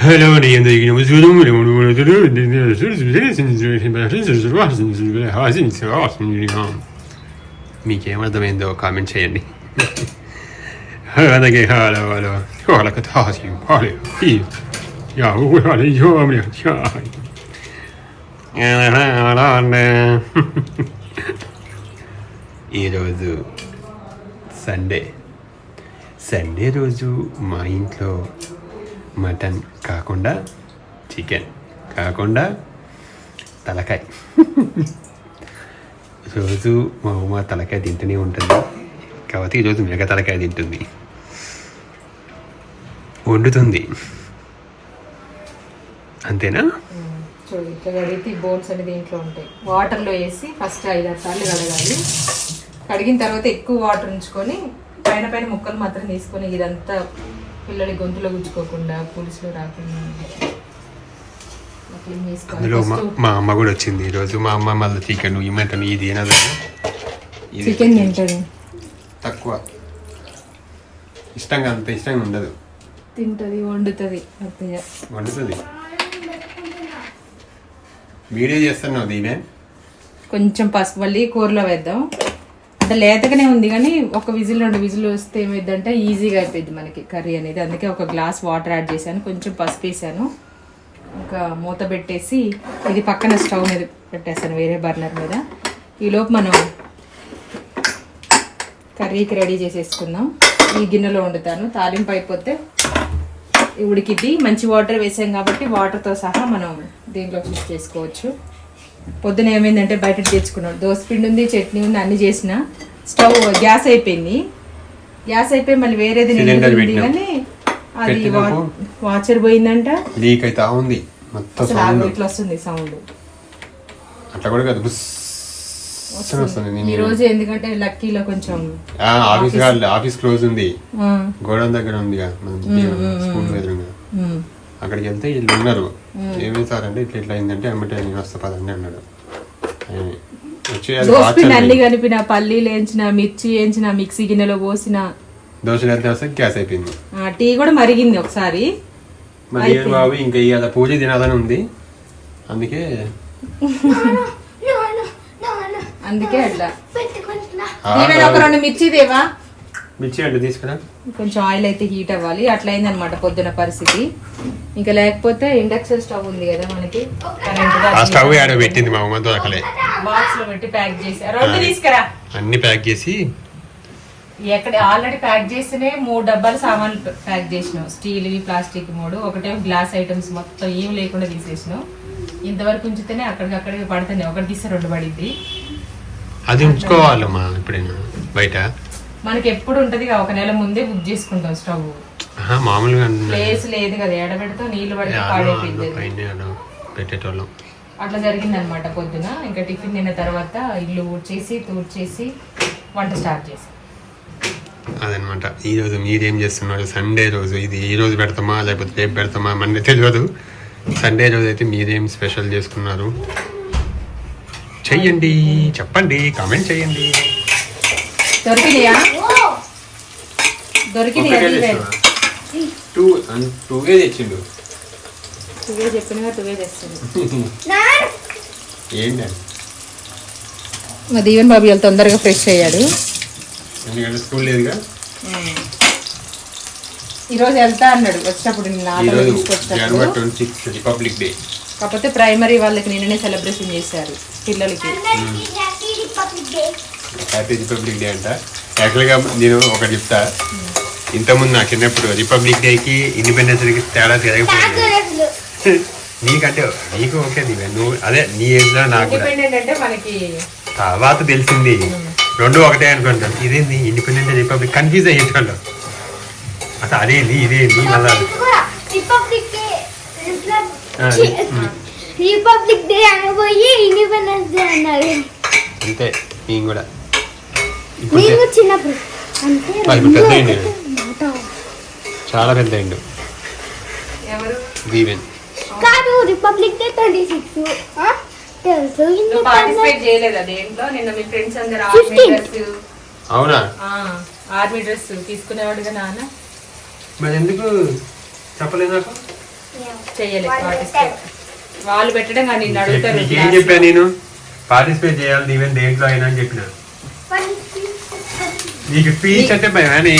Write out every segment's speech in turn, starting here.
Hello, det är Enrique Mussolum, det var మీకేమర్థమైందో comment చేయండి అలాగే హలో హలో వాళ్ళకి తాసి హలో యా హలో యో ఈరోజు సండే సండే రోజు మా ఇంట్లో మటన్ కాకుండా చికెన్ కాకుండా తలకాయ. రోజు మా అమ్మ తలకాయ తింటూనే ఉంటుంది. కాబట్టి ఈరోజు మిగ తలకాయ తింటుంది. వండుతుంది. అంతేనా? చూడు ఇట్లా కడిగితే బోన్స్ అనేది దీంట్లో ఉంటాయి. వాటర్లో వేసి ఫస్ట్ ఐదు ఆరు సార్లు కడగాలి. కడిగిన తర్వాత ఎక్కువ వాటర్ ఉంచుకొని పైన పైన ముక్కలు మాత్రం తీసుకొని ఇదంతా పిల్లడి గొంతులో గుచ్చుకోకుండా పులుసులో రాకుండా అందులో మా అమ్మ కూడా వచ్చింది ఈరోజు మా అమ్మ మళ్ళీ చికెన్ ఈ మటన్ ఇది ఏనదా ఇది చికెన్ తింటాడు తక్కువ. ఇష్టంగా అంత ఇష్టంగా ఉండదు. తింటది వండుతుంది అత్తయ్య. వండుతుంది. వీడియో చేస్తున్నావు దీనే కొంచెం పసుపు మళ్ళీ కూరలో వేద్దాం. అంత లేతగానే ఉంది కానీ ఒక విజిల్ రెండు విజిల్ వస్తే ఏమైందంటే ఈజీగా అయిపోయింది మనకి కర్రీ అనేది. అందుకే ఒక గ్లాస్ వాటర్ యాడ్ చేశాను కొంచెం పసుపు వేసాను ఇంకా మూత పెట్టేసి ఇది పక్కన స్టవ్ మీద పెట్టేస్తాను వేరే బర్నర్ మీద. ఈలోపు మనం కర్రీకి రెడీ చేసేసుకుందాం. ఈ గిన్నెలో వండుతాను. తాలింపు అయిపోతే ఉడికిద్ది. మంచి వాటర్ వేసాం కాబట్టి వాటర్తో సహా మనం దీంట్లో ఫిష్ చేసుకోవచ్చు. పొద్దున ఏమైందంటే బయట తెచ్చుకున్నాడు దోశ పిండి ఉంది చట్నీ ఉంది అన్ని చేసిన. స్టవ్ గ్యాస్ అయిపోయింది. గ్యాస్ అయిపోయి మళ్ళీ వేరేది. కానీ అది. వాచర్ పోయిందంట. లీక్ అయితే ఉంది. మొత్తం ఇట్లా వస్తుంది సౌండ్. అట్లా కూడా కాదు. ఈ రోజు ఎందుకంటే లక్కీలో కొంచెం ఆఫీస్ ఆఫీస్ క్లోజ్ ఉంది. గోడౌన్ దగ్గర ఉంది స్కూల్ ఎదురుగా. అక్కడికి వెళ్తే వీళ్ళు ఉన్నారు. ఏమి సార్ అంటే ఇట్లా ఇట్లా అయిందంటే అమ్మటే నేను వస్తా పదండి అన్నాడు. ఆయన వచ్చి అది దోశ వాచ్ పిండి అన్ని. కలిపిన పల్లీలు వేయించిన మిర్చి వేయించిన మిక్సీ గిన్నెలో పోసిన. దోశలు వెళ్తే వస్తే గ్యాస్ అయిపోయింది. ఆ, టీ కూడా మరిగింది ఒకసారి. మరి ఏం బాబు ఇంకా ఇవాళ పూజ తినాలని ఉంది. అందుకే అందుకే అట్లా. ఒక రెండు మిర్చి దేవా మిర్చి అంటే తీసుకురా. కొంచెం ఆయిల్ అయితే హీట్ అవ్వాలి. అట్లా అయిందనమాట పొద్దున పరిస్థితి. ఇంకా లేకపోతే ఇండక్షన్ స్టవ్ ఉంది కదా మనకి. ఆ స్టవ్ ఆడ పెట్టింది మా దొరకలే. బాక్స్లో పెట్టి ప్యాక్ చేసి. రెండు తీసుకురా. అన్ని ప్యాక్ చేసి. ఎక్కడ ఆల్రెడీ ప్యాక్ చేస్తేనే మూడు డబ్బాలు సామాన్లు ప్యాక్ చేసినాం. స్టీల్ ప్లాస్టిక్ మూడు. ఒకటే గ్లాస్ ఐటమ్స్ మొత్తం ఏం లేకుండా తీసేసినాం. ఇంతవరకు ఉంచితేనే అక్కడికక్కడికి పడుతున్నాయి ఒకటి తీస్తే రెండు పడింది అది ఉంచుకోవాలమ్మా ఎప్పుడైనా బయట. మనకి ఎప్పుడు ఉంటది ఒక నెల ముందే బుక్ చేసుకుంటాం స్టవ్. మామూలుగా ప్లేస్ లేదు కదా ఎడబెడితే నీళ్ళు పడితే పాడైపోయింది ఆడో పెట్టేటోళ్ళం. అట్లా జరిగిందనమాట పొద్దున. ఇంకా టిఫిన్ తిన్న తర్వాత ఇల్లు ఊడ్చేసి తూడ్చేసి వంట స్టార్ట్ చేసి. అదనమాట. ఈ రోజు మీరేం చేస్తున్నారు? సండే రోజు ఇది ఈ రోజు పెడతామా లేకపోతే రేపు పెడతామా? మన తెలియదు సండే రోజు అయితే మీరేం స్పెషల్ చేసుకున్నారు? చెయ్యండి చెప్పండి కామెంట్ చేయండి దొరికినాయా? దొరికినాయా? టూ తెచ్చిండు. నువ్వే చెప్పినగా తెస్తుంది ఏంటండి మా దీవెన్ బాబు ఇవాళ తొందరగా ఫ్రెష్ అయ్యాడు. ఎందుకంటే స్కూల్ లేదుగా? ఈరోజు వెళ్తా అన్నాడు. వచ్చినప్పుడు రిపబ్లిక్ డే. కాకపోతే ప్రైమరీ వాళ్ళకి నిన్ననే సెలబ్రేషన్ చేశారు పిల్లలకి. హ్యాపీ రిపబ్లిక్ డే అంట. యాక్చువల్గా నేను ఒకటి చెప్తా. ఇంతకుముందు నాకు చిన్నప్పుడు రిపబ్లిక్ డేకి ఇండిపెండెన్స్ డేకి తేడా తెలియకపోయింది నీకంటే నీకు ఓకే నీవే. నువ్వు అదే నీ ఏజ్లో నాకు తర్వాత తెలిసింది. రెండు ఒకటే అనుకుంటాం ఇదేంది? ఇండిపెండెంట్ రిపబ్లిక్ కన్ఫ్యూజ్ అయ్యేటోళ్ళు. అసలు అదేంది? ఇదేంది? మళ్ళా రిపబ్లిక్ డే ఆ, రిపబ్లిక్ డే అనబోయి ఇండిపెండెన్స్ డే అన్నారు అంతే. నేను కూడా. నేను చిన్నప్పుడు. అంటే పెద్ద. చాలా పెద్ద అయిండు దీవెన్. కాదు రిపబ్లిక్ డే ట్వంటీ సిక్స్ తెలుసు పార్టిసిపేట్ చేయలేదా దేంట్లో? నిన్న మీ ఫ్రెండ్స్ అందరు ఆర్మీ. డ్రెస్. అవునా? ఆర్మీ డ్రెస్ తీసుకునేవాడుగా నాన్న. మరి ఎందుకు చెప్పలేదు నాకు? చెయ్యలేదు పార్టిసిపేట్ వాళ్ళు పెట్టడం కానీ నిన్ను అడుగుతారు నీకేం class చెప్పా లో. నేను? పార్టిసిపేట్ చేయాలి నీవేం దేంట్లో అయినా అని చెప్పిన. నీకు స్పీచ్ అంటే భయం అని.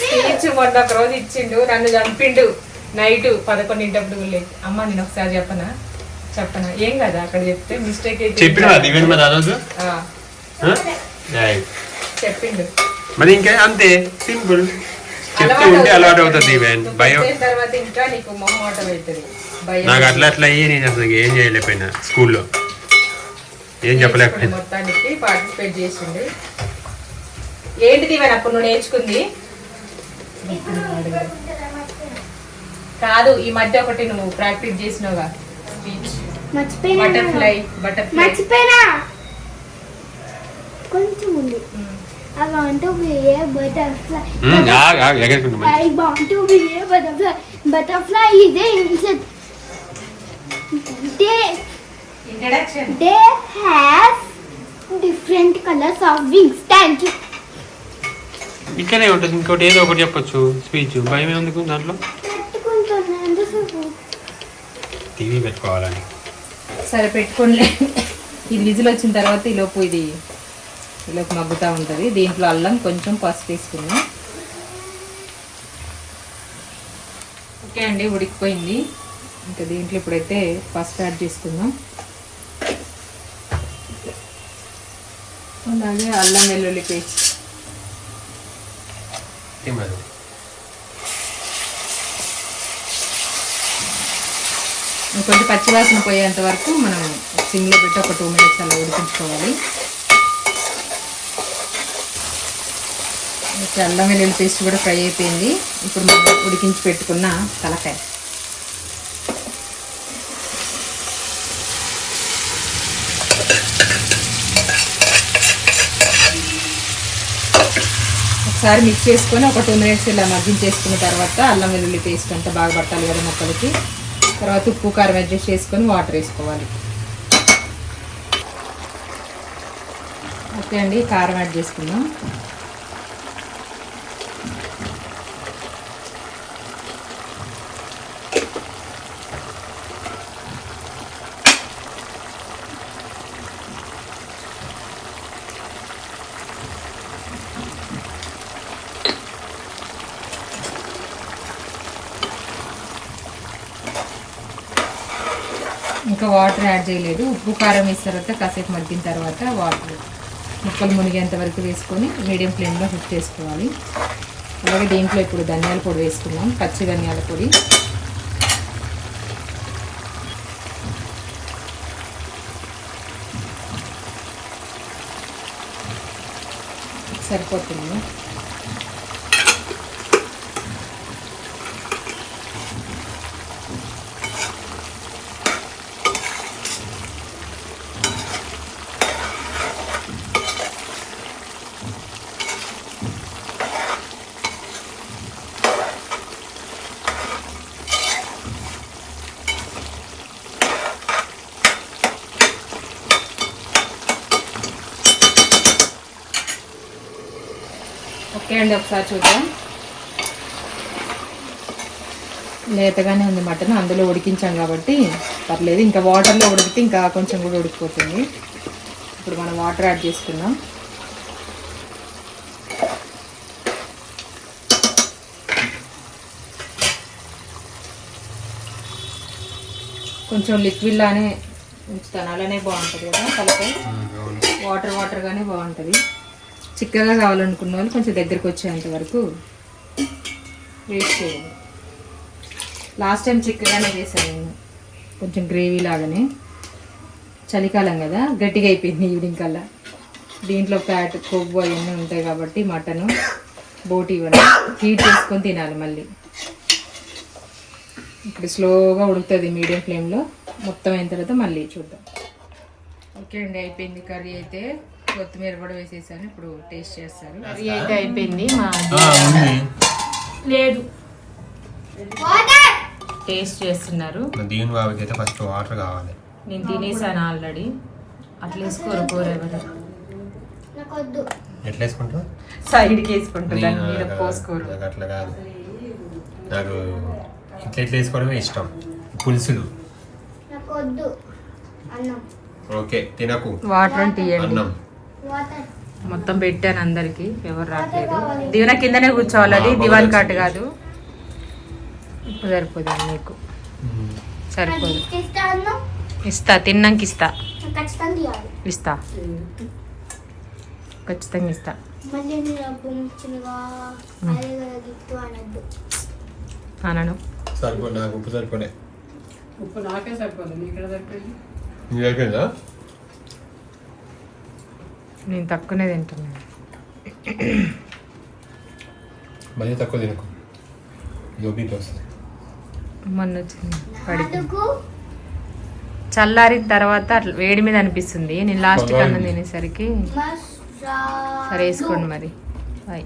స్పీచ్ మొన్న ఒక రోజు ఇచ్చిండు నన్ను చంపిండు. నైట్ పదకొండింటప్పుడు లేదు అమ్మ నేను ఒకసారి చెప్పనా? చెప్పనా? ఏం కదా అక్కడ చెప్తే మిస్టేక్ చెప్పిండు. మరి ఇంకా అంతే సింపుల్. చెప్తూ ఉంటే అలవాటు అవుతుంది. భయం. పెట్టిన తర్వాత ఇంకా నీకు మొహమాటం అవుతుంది. నాకు అట్లా అట్లా అయ్యి నేను అసలు ఏం చేయలేకపోయినా స్కూల్లో. ఏం చెప్పలేకపోయినా మొత్తానికి పార్టిసిపేట్ చేసిండు. ఏంటిది ఇవన్నీ అప్పుడు నువ్వు నేర్చుకుంది? కాదు ఈ మధ్య ఒకటి నువ్వు ప్రాక్టీస్ చేసినావుగా. స్పీచ్. Butterfly butterfly. మర్చిపోయినా? కొంచెం ఉంది. I want to be a butterfly. ఉమ్, ఆగు, ఆగు, ఎగరుకుంటూ మంచి. I want to be a butterfly. Butterfly is a insect. Introduction they have different colors of wings. Thank you. ఇక్కడే ఉంటుంది ఇంకోటి ఏదో ఒకటి చెప్పొచ్చు స్పీచ్ భయం ఎందుకు దాంట్లో? టీవీ పెట్టుకోవాలని. సరే పెట్టుకోండి ఇది విజిల్ వచ్చిన తర్వాత ఈలోపు ఇది ఈలోపు మగ్గుతూ ఉంటుంది. దీంట్లో అల్లం కొంచెం పసుపు తీసుకున్నాం ఓకే అండి ఉడికిపోయింది. ఇంకా దీంట్లో ఇప్పుడైతే పసుపు యాడ్ చేసుకుందాం. అలాగే అల్లం వెల్లుల్లి పేస్ట్. మరి కొంచెం పచ్చివాసన పోయేంత వరకు మనం సిమ్లో పెట్టి ఒక టూ మినిట్స్ అలా ఉడికించుకోవాలి. అల్లం వెల్లుల్లి పేస్ట్ కూడా ఫ్రై అయిపోయింది. ఇప్పుడు మనం ఉడికించి పెట్టుకున్న తలకాయ. ఒకసారి మిక్స్ చేసుకొని ఒక టూ మినిట్స్ ఇలా మగ్గించేసుకున్న తర్వాత అల్లం వెల్లుల్లి పేస్ట్ అంతా బాగా పట్టాలి కదా మొక్కలకి. తర్వాత ఉప్పు కారం అడ్జస్ట్ చేసుకొని వాటర్ వేసుకోవాలి. ఓకే అండి కారం యాడ్ చేసుకుందాం. ఇంకా వాటర్ యాడ్ చేయలేదు. ఉప్పు కారం వేసిన తర్వాత కాసేపు మగ్గిన తర్వాత వాటర్ ముక్కలు మునిగేంత వరకు వేసుకొని మీడియం ఫ్లేమ్లో హుక్ చేసుకోవాలి. అలాగే దీంట్లో ఇప్పుడు ధనియాల పొడి వేసుకున్నాం పచ్చి ధనియాల పొడి. సరిపోతుంది. అండి ఒకసారి చూద్దాం. లేతగానే ఉంది మటన్ అందులో ఉడికించాం కాబట్టి పర్లేదు. ఇంకా వాటర్లో ఉడికితే ఇంకా కొంచెం కూడా ఉడికిపోతుంది. ఇప్పుడు మనం వాటర్ యాడ్ చేసుకుందాం. కొంచెం లిక్విడ్ లానే ఉంచుతాను. అలానే బాగుంటుంది కదా తలకాయ వాటర్ వాటర్గానే బాగుంటుంది. చిక్కగా కావాలనుకున్న వాళ్ళు కొంచెం దగ్గరికి వచ్చేంత వరకు వేస్ట్ చేయండి. లాస్ట్ టైం చిక్కగానే వేసాను నేను. కొంచెం గ్రేవీ లాగానే. చలికాలం కదా గట్టిగా అయిపోయింది ఈవినింగ్ కల్లా. దీంట్లో ఫ్యాట్ కొవ్వు అవన్నీ ఉంటాయి కాబట్టి మటను బోటి ఇవన్నీ హీట్ చేసుకొని తినాలి మళ్ళీ. ఇప్పుడు స్లోగా ఉడుకుతుంది మీడియం ఫ్లేమ్లో మొత్తం అయిన తర్వాత మళ్ళీ చూద్దాం. ఓకే అండి అయిపోయింది కర్రీ అయితే. కొత్తిమీర కూడా వేసేసాను. ఇప్పుడు టేస్ట్ చేస్తారు కర్రీ అయితే అయిపోయింది మా లేదు. టేస్ట్ చేస్తున్నారు. దీని బాబుకి అయితే ఫస్ట్ వాటర్ కావాలి. నేను తినేసాను ఆల్రెడీ అట్లా వేసుకోరు కూర ఎవరు? ఎట్లా వేసుకుంటావు సైడ్కి వేసుకుంటారు దాని మీద నేను పోసుకోరు. అట్లా కాదు. నాకు ఇట్లా ఇట్లా వేసుకోవడమే ఇష్టం. పులుసులు. ఓకే తినకు. వాటర్ తీయండి. అన్నం. మొత్తం పెట్టాను అందరికి ఎవరు రావట్లేదు దివన కిందనే కూర్చోవాలి అది దివాన్ కాట్ కాదు. ఇప్పుడు సరిపోదు నీకు సరిపోదు. ఇస్తా తిన్నాక ఇస్తా. ఇస్తా. ఖచ్చితంగా ఇస్తా. అనను. సరిపో నాకు ఉప్పు సరిపోలే ఉప్పు నాకే సరిపోదు నీకు సరిపోయింది? నేను తక్కువనే తింటున్నాను మళ్ళీ తక్కువ తినకు. మొన్న వచ్చింది. అందుకు చల్లారిన తర్వాత అట్లా వేడి మీద అనిపిస్తుంది. నేను లాస్ట్కి అన్నం తినేసరికి సరే వేసుకోండి మరి. బాయ్